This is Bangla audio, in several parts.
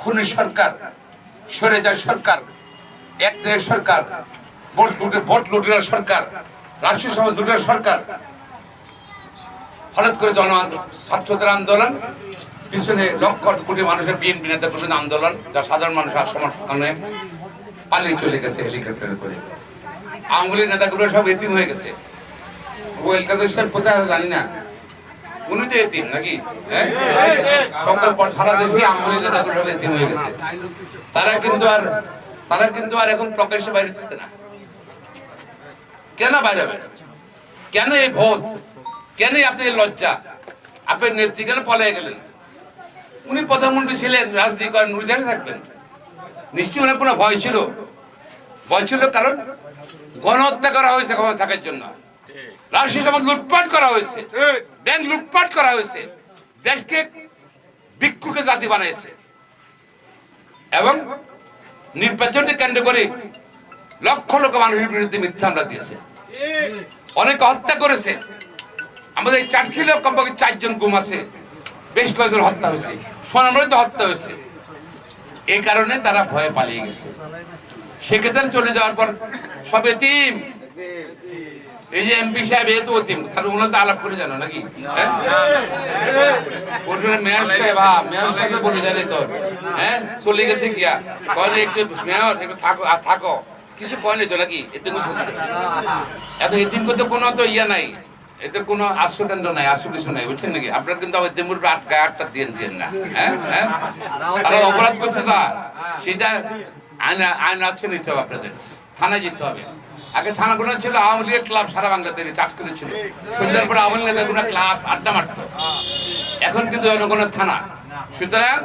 খুনি সরকার সরেজার সরকার, এক সরকার, ভোট লুটে, ভোট লুটের সরকার, রাষ্ট্রীয় সমাজ লুটের সরকার। হঠাৎ করে জন ছাত্রদের আন্দোলন, পিছনে লক্ষ কোটি মানুষের বিএনপি নেতা কর্মীদের আন্দোলন, যা সাধারণ মানুষের সমর্থনে পালিয়ে চলে গেছে হেলিকপ্টারে করে। লীগ নেতাগুলো সব এতিম হয়ে গেছে। ওয়েল কাদের সাহেব কোথায় জানি না। উনি হ্যাঁ? তারা কিন্তু আর, তারা কিন্তু আর এখন প্রকাশ্যে কেন বাইরে কেন এই ভোট? আপনি লজ্জা? নেত্রী কেন পলায় গেলেন? উনি প্রধানমন্ত্রী ছিলেন, রাজনীতি করেন উনি থাকবেন। নিশ্চয়ই ওনার কোনো ভয় ছিল? ভয় ছিল কারণ গণহত্যা করা হয়েছে থাকার জন্য। রাষ্ট্রীয় সমাজ লুটপাট করা হয়েছে। ব্যাংক লুটপাট করা হয়েছে। দেশকে ভিক্ষুকে জাতি বানাইছে। এবং নির্বাচনকে কেন্দ্র করে লক্ষ লক্ষ মানুষের বিরুদ্ধে মিথ্যা আমরা দিয়েছে। অনেকে হত্যা করেছে। আমাদের চাটখিলেও কমপক্ষে চারজন গুম আছে। বেশ কয়েকজন হত্যা হয়েছে। সোনামরিতে হত্যা হয়েছে। এই কারণে তারা ভয়ে পালিয়ে গেছে। সেক্ষেত্রে চলে যাওয়ার পর সবে এতিম এই যে এমপি সাহেব এ তো অতিম। তাহলে ওনার তো আলাপ করে জানো নাকি? হ্যাঁ? মেয়র সাহেব হ্যাঁ মেয়র সাহেব বলে জানে তো। হ্যাঁ? চলে গেছে গিয়া। কয়নি একটু মেয়র একটু থাকো আর থাকো। কিছু কয়নি তো নাকি? এত এতিম করতে কোনো তো ইয়া নাই। এতে কোনো আশ্রয় কেন্দ্র নাই আশ্রয় কিছু নাই বুঝছেন নাকি? আপনার কিন্তু আবার তেমুর আটকায় আটটা দিয়ে দিয়েন না। হ্যাঁ? হ্যাঁ? তারা অপরাধ করছে স্যার। সেটা আইন আইন আছে নিতে হবে আপনাদের। থানায় যেতে হবে। আগে থানাগুলো ছিল, আওয়ামী লীগের ক্লাব সারা বাংলাদেশে চাটকুলি ছিল সন্ধ্যার পরে আওয়ামী লীগের কোনো ক্লাব আড্ডা মারতো। এখন কিন্তু জনগণের থানা। সুতরাং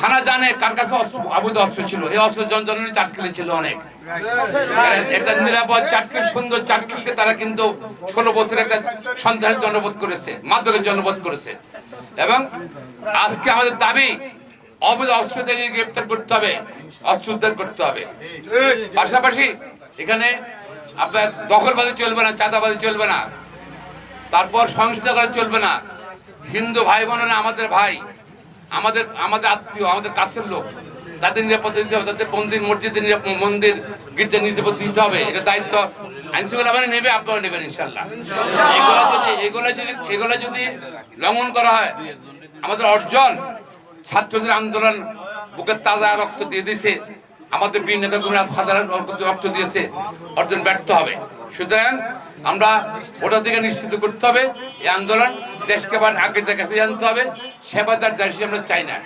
থানা জানে কার কাছে অবৈধ অস্ত্র ছিল। এই অস্ত্র জনজনের চাটকিলি ছিল অনেক। একটা নিরাপদ চাটকিল সুন্দর চাটকিলকে তারা কিন্তু ষোলো বছর একটা সন্তানের জন্মবোধ করেছে মাধ্যমের জন্মবোধ করেছে। এবং আজকে আমাদের দাবি, অবৈধ অস্ত্রদের গ্রেপ্তার করতে হবে অস্ত্র উদ্ধার করতে হবে। পাশাপাশি এখানে আপনার দখলবাজি চলবে না, চাঁদাবাজি চলবে না। তারপর সহিংসতা করা চলবে না। হিন্দু ভাই বোনেরা আমাদের ভাই, আমাদের আমাদের আত্মীয়, আমাদের কাছের লোক তাদের নিরাপত্তা দিতে হবে, তাদের মন্দির, মসজিদের মন্দির, গির্জার নিরাপত্তা দিতে হবে। এটা দায়িত্ব আইনশৃঙ্খলা বাহিনী নেবে, আপনারা নেবেন ইনশাল্লাহ এগুলো যদি এগুলো যদি এগুলো যদি লঙ্ঘন করা হয়, আমাদের অর্জন ছাত্রদের আন্দোলন বুকের তাজা রক্ত দিয়ে দিয়েছে আমাদের বীর নেতাগুলো হাজার রক্ত দিয়েছে, অর্জন ব্যর্থ হবে। সুতরাং আমরা ওটা থেকে নিশ্চিত করতে হবে, এই আন্দোলন দেশকে আবার আগের জায়গায় ফিরে আনতে হবে সেবাদার দেশ আমরা চাই না।